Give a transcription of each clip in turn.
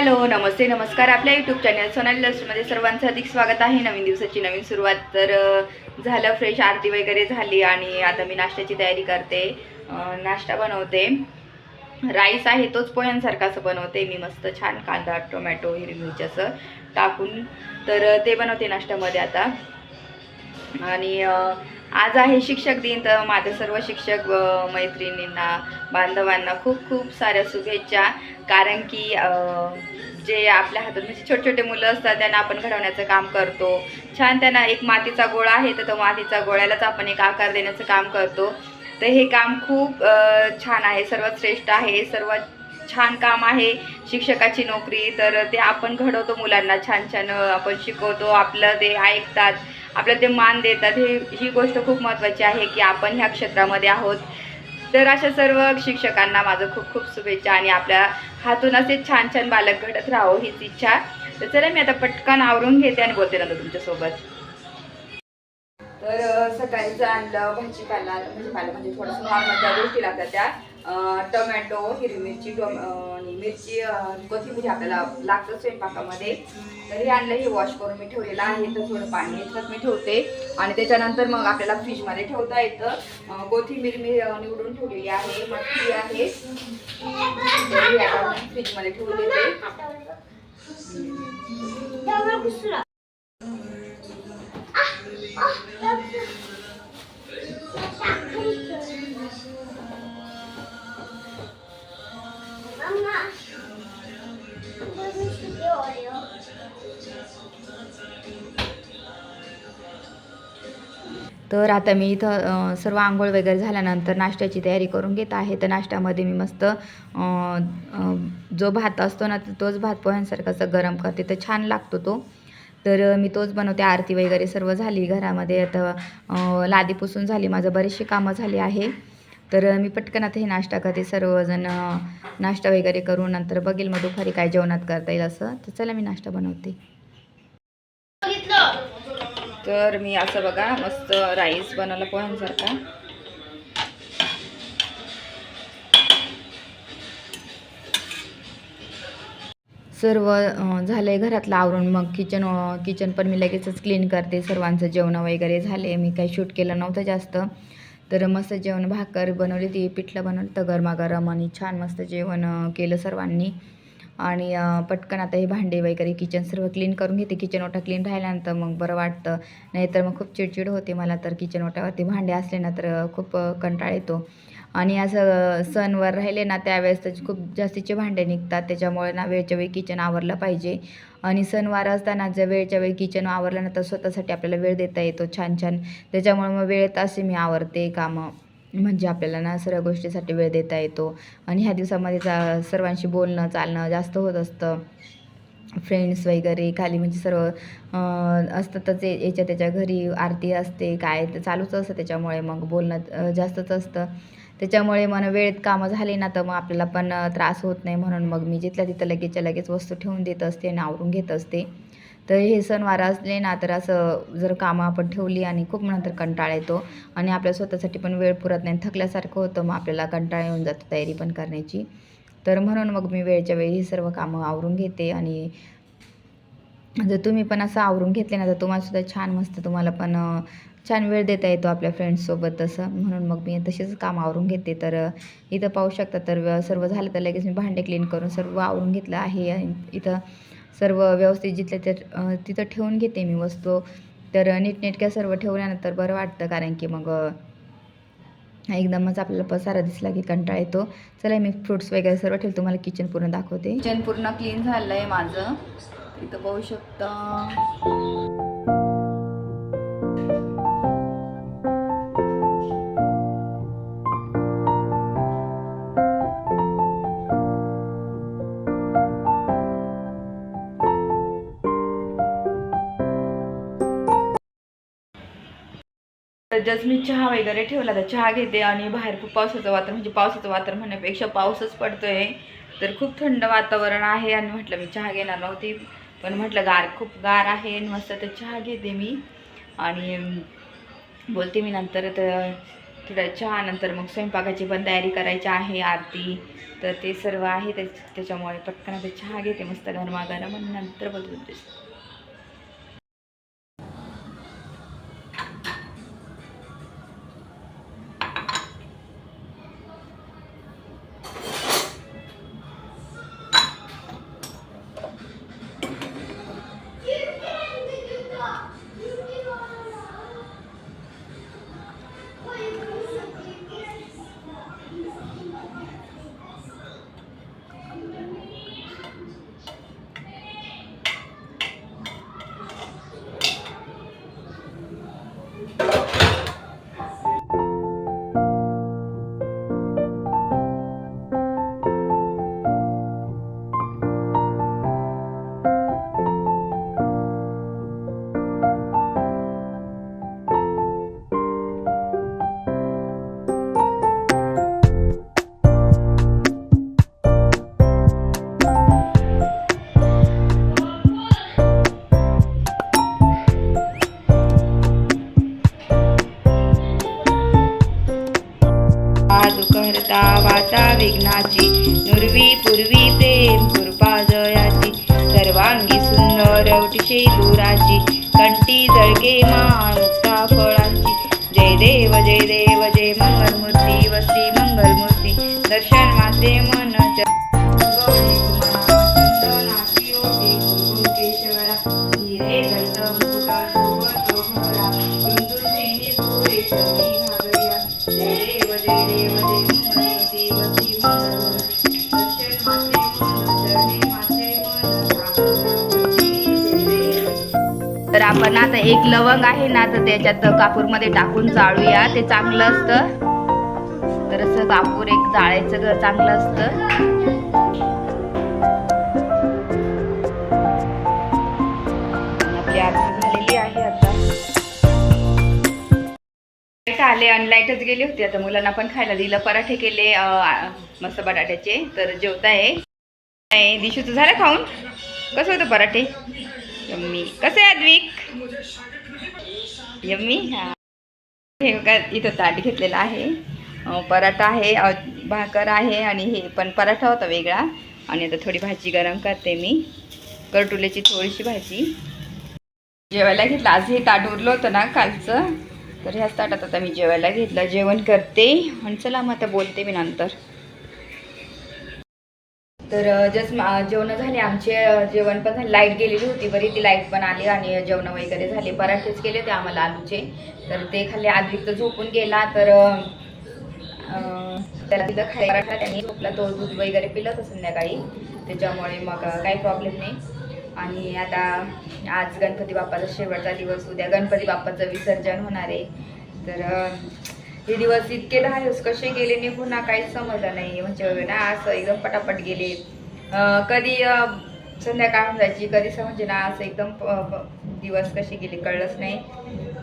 Hello नमस्ते नमस्कार. आपल्या YouTube channel Sonali लस्टमध्ये सर्वांचं अधिक स्वागत आहे. नवीन दिवसाची नवीन सुरुवात. तर झालं फ्रेश आरती वगैरे झाली आणि आता मी नाश्त्याची तयारी करते. नाश्ता बनवते. राईस आहे तोच पोह्यांसारखा असं बनवते. मी मस्त छान कांदा टोमॅटो हिरवी मिरची असं टाकून तर ते बनवते नाश्त्यामध्ये आता. आणि आज आहे शिक्षक दिन. तर माझ्या सर्व शिक्षक मैत्रिणींना बांधवांना खूप खूप साऱ्या शुभेच्छा. कारण की जे आपल्या हातात म्हणजे छोटे छोटे मुलं असतात त्यांना आपण घडवण्याचं काम करतो. छान त्यांना एक मातीचा गोळा आहे तर तो मातीचा गोळ्यालाच आपण एक आकार देण्याचं काम करतो. तर हे काम खूप छान आहे सर्वात श्रेष्ठ आहे सर्वात छान काम आहे शिक्षकाची नोकरी. तर ते आपण घडवतो मुलांना छान छान आपण शिकवतो आपलं ते ऐकतात आपलं ते मान देतात. हे ही गोष्ट खूप महत्त्वाची आहे की आपण ह्या क्षेत्रामध्ये आहोत. तर अशा सर्व शिक्षकांना माझं खूप खूप शुभेच्छा आणि आपल्या हातून असे छान छान बालक घडत राहो हीच इच्छा. तर चला मी आता पटकन आवरून घेते आणि बोलते नंतर तुमच्यासोबत. तर सकाळीच सकाळीचं आणलं भाजीपाला म्हणजे भाजीपाला म्हणजे थोडंसं नॉर्मल ज्या गोष्टी लागतात त्या. टोमॅटो हिरवी मिरची टोम आणि मिरची कोथिंबीर आपल्याला लागतं स्वयंपाकामध्ये. तर हे आणलं हे वॉश करून मी ठेवलेलं आहे. तर थोडं पाणी येतच मी ठेवते. आणि त्याच्यानंतर मग आपल्याला फ्रीजमध्ये ठेवता येतं. कोथिंबीर मी निवडून ठेवलेली आहे. मटकी आहे. मी फ्रीजमध्ये ठेवून देते. तर आता मी इथं सर्व आंघोळ वगैरे झाल्यानंतर नाश्त्याची तयारी करून घेत आहे. तर नाश्त्यामध्ये मी मस्त जो भात असतो ना तोच भात पोह्यांसारखा असं गरम करते. तर छान लागतो तो. तर मी तोच बनवते. आरती वगैरे सर्व झाली घरामध्ये. आता लादी पुसून झाली. माझं बरेचशी कामं झाली आहे. तर मी पटकन आता हे नाश्ता करते. सर्वजण नाश्ता वगैरे करून नंतर बघेल मग दुपारी काय जेवणात करता येईल असं. तर चला मी नाश्ता बनवते. तर मी असं बघा मस्त राईस बनवला पोह्यांसारखा. सर्व झालंय घरातलं आवरून. मग किचन किचन पण मी लगेचच क्लीन करते. सर्वांचं जेवण वगैरे झाले मी काही शूट केलं नव्हतं जास्त. तर मस्त जेवण भाकर बनवली ती पिठलं बनवलं तर गरमागरम आणि छान मस्त जेवण केलं सर्वांनी. आणि पटकन आता हे भांडे वगैरे किचन सर्व क्लीन करून घेते. किचन ओटा क्लीन राहिल्यानंतर मग बरं वाटतं. नाहीतर मग खूप चिडचिड होते मला तर किचन ओट्यावरती भांडे असले ना तर खूप कंटाळ येतो. आणि असं सणवर राहिले ना त्यावेळेस त्याचे खूप जास्तीचे भांडे निघतात. त्याच्यामुळे ना वेळच्या वेळी किचन आवरलं पाहिजे. आणि सणवार असताना जर वेळच्या वेळी किचन आवरलं ना तर स्वतःसाठी आपल्याला वेळ देता येतो छान छान. त्याच्यामुळे मग वेळेत असे मी आवरते कामं. म्हणजे आपल्याला ना सर्व गोष्टीसाठी वेळ देता येतो. आणि ह्या दिवसामध्ये जा सर्वांशी बोलणं चालणं जास्त होत असतं. फ्रेंड्स वगैरे खाली म्हणजे सर्व असतातच याच्या त्याच्या घरी आरती असते काय तर चालूच असतं त्याच्यामुळे मग बोलणं जास्तच असतं. त्याच्यामुळे मन वेळेत कामं झाली ना तर मग आपल्याला पण त्रास होत नाही. म्हणून मग मी जिथल्या तिथं लगेचच्या लगेच वस्तू ठेवून देत असते आणि आवरून घेत असते. तर हे सणवार असले ना तर असं जर कामं आपण ठेवली आणि खूप नंतर कंटाळा येतो आणि आपल्या स्वतःसाठी पण वेळ पुरत नाही थकल्यासारखं होतं मग आपल्याला कंटाळा येऊन जातो तयारी पण करण्याची. तर म्हणून मग मी वेळच्या वेळी ही सर्व कामं आवरून घेते आणि जर तुम्ही पण असं आवरून घेतले ना तर तुम्हाला सुद्धा छान मस्त तुम्हाला पण छान वेळ देता येतो आपल्या फ्रेंड्ससोबत तसं. म्हणून मग मी तसेच काम आवरून घेते. तर इथं पाहू शकता तर सर्व झालं तर लगेच मी भांडे क्लीन करून सर्व आवरून घेतलं आहे. इथं सर्व व्यवस्थित जिथल्या त्या तिथं ठेवून घेते मी वस्तू. तर नीटनेटक्या सर्व ठेवल्यानंतर बरं वाटतं. कारण की मग एकदमच आपल्याला पसारा दिसला की कंटाळा येतो. चला मी फ्रुट्स वगैरे सर्व ठेवतो तुम्हाला किचन पूर्ण दाखवते. किचन पूर्ण क्लीन झालं आहे माझं. इथं पाहू शकता. जस्ट मी चहा वगैरे ठेवला तर चहा घेते आणि बाहेर खूप पावसाचं वातावरण म्हणजे पावसाचं वातावरण म्हणण्यापेक्षा पाऊसच पडतोय. तर खूप थंड वातावरण आहे आणि म्हटलं मी चहा घेणार नव्हती. पण म्हटलं गार खूप गार आहे आणि मस्त तर चहा घेते मी. आणि बोलते मी नंतर तर थोड्या चहा नंतर मग स्वयंपाकाची पण तयारी करायची आहे आरती. तर ते सर्व आहे त्याच्यामुळे पटकन आता चहा घेते मस्त गरमागरम आणि नंतर बोलतो कंटी जळके मानुक्ता फळांची जय देव जय देव जय मंगलमूर्ती वस्ती मंगलमूर्ती दर्शन माते मन Thank you. आपण आता एक लवंग आहे ना तर त्याच्यात कापूरमध्ये टाकून जाळूया ते चांगलं असतं. तर असं कापूर एक जाळायचं चांगलं असतं. आपली आरती झालेली आहे आता. लाइट आले आणि लाईटच गेली होती. आता मुलांना पण खायला दिलं. पराठे केले मस्त बटाट्याचे. तर जेवताय. नाही दिशूचं झालं खाऊन? कसं होतं पराठे? यम्मी. कसे आहे अद्विक यम्मी? हा. हे बघा इथं ताट घेतलेलं आहे. पराठा आहे भाकर आहे आणि हे पण पराठा होता वेगळा. आणि आता थोडी भाजी गरम करते मी. करटुल्याची थोडीशी भाजी. जेवायला घेतलं. आज हे ताट उरलं होतं ना कालचं. तर ह्याच ताटात आता मी जेवायला घेतलं. जेवण करते. आणि चला मग आता बोलते मी नंतर. तर जस्ट जेवणं झाले आमचे जेवण पण झाले. लाइट गेलेली होती बरी ती लाइट पण आली आणि जेवण वगैरे झाले. पराठेच केले ते आम्हाला आलूचे. तर ते खाल्ले. आधी तर झोपून गेला तर त्याला तिथं खाली पराठा त्यांनी झोपला तो दूध वगैरे पिलं तर संध्याकाळी. त्याच्यामुळे मग काही प्रॉब्लेम नाही. आणि आता आज गणपती बाप्पाचा शेवटचा दिवस. उद्या गणपती बाप्पाचं विसर्जन होणार आहे. तर हे दिवस इतके दहा दिवस कसे गेले निघून ना काहीच समजलं नाही. म्हणजे ना असं एकदम पटापट गेले. कधी संध्याकाळ होऊन जायची कधी समजे ना असं एकदम प- दिवस कसे गेले कळलंच नाही.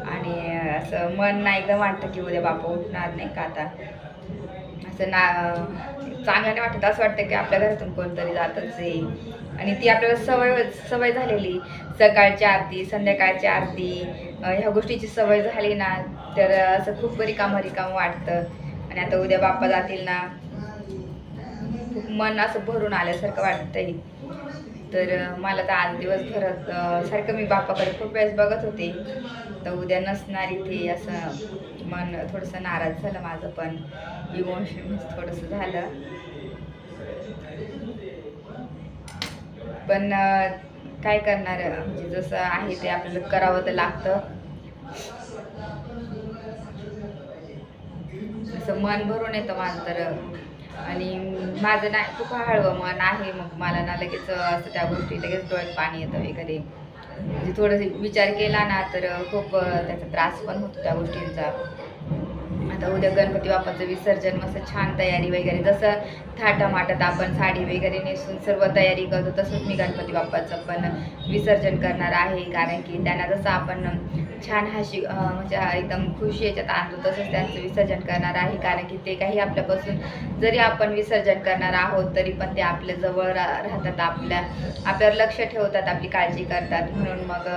आणि असं मन ना एकदम वाटतं की उद्या बापा उठणार नाही का आता. असं ना चांगल्याने वाटत असं वाटतं की आपल्या घरातून कोणतरी जातच आहे. आणि ती आपल्याला सवय सवय झालेली. सकाळची आरती संध्याकाळची आरती ह्या गोष्टीची सवय झाली ना तर असं खूप रिकामं रिकामं वाटतं. आणि आता उद्या बाप्पा जातील ना खूप मन असं भरून आल्यासारखं वाटतंय. तर मला तर आज दिवस अं, सारखं मी बाप्पाकडे खूप वेळेस बघत होते. तर उद्या नसणार इथे असं मन थोडंसं नाराज झालं माझं पण. इमोशन्स थोडंसं झालं. पण काय करणार म्हणजे जसं आहे ते आपल्याला करावं तर लागतं. असं मन भरून येतं माझं तर. आणि माझं नाही खूप हळवं मन आहे. मग मला ना लगेच असं त्या गोष्टी लगेच डोळ्यात पाणी येतं वगैरे. म्हणजे थोडंसं विचार केला ना तर खूप त्याचा त्रास पण होतो त्या गोष्टींचा. आता उद्या गणपती बाप्पाचं विसर्जन मस्त छान तयारी वगैरे. जसं थाटामाटात आपण साडी वगैरे नेसून सर्व तयारी करतो तसंच मी गणपती बाप्पाचं पण विसर्जन करणार आहे. कारण की त्यांना जसं आपण छान हशी म्हणजे एकदम खुशी याच्यात आणतो तसंच त्यांचं विसर्जन करणार आहे. कारण की ते काही आपल्यापासून जरी आपण विसर्जन करणार आहोत तरी पण ते आपल्या जवळ रा- राहतात आपल्या आपल्यावर लक्ष ठेवतात आपली काळजी करतात. म्हणून मग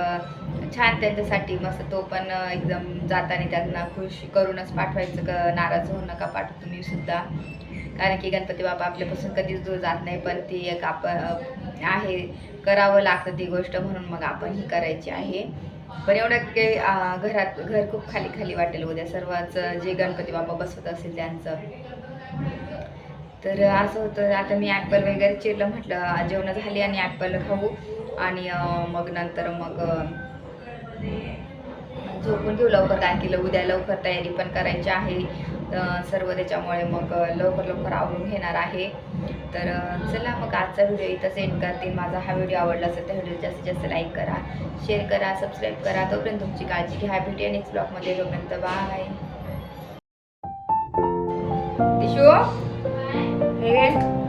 छान त्यांच्यासाठी मस्त तो पण एकदम जाताना त्यांना खुश करूनच पाठवायचं क नाराज होऊ नका पाठव तुम्ही सुद्धा. कारण की गणपती बाबा आपल्यापासून कधीच दूर जात नाही पण ती एक आपण आहे करावं लागतं ती गोष्ट म्हणून मग आपण ही करायची आहे. पण एवढं काही घरात घर खूप खाली खाली वाटेल उद्या. सर्वच जे गणपती बाबा बसवत असेल त्यांचं. तर असं होतं. आता मी ॲपल वगैरे चिरलं म्हटलं जेवणं झाली आणि ॲपल खाऊ आणि मग नंतर मग झोपून घेऊ लवकर काय केलं उद्या लवकर तयारी पण करायची आहे. सर्व त्याच्यामुळे मग लवकर लवकर आवरून घेणार आहे. तर चला मग आजचा व्हिडिओ इथं सेंड करते. माझा हा व्हिडिओ आवडला असेल तर व्हिडिओ जास्तीत जास्त लाईक करा शेअर करा सबस्क्राईब करा. तोपर्यंत तुमची काळजी घ्या. भेटूया नेक्स्ट ब्लॉगमध्ये तोपर्यंत बाय दिशू? हे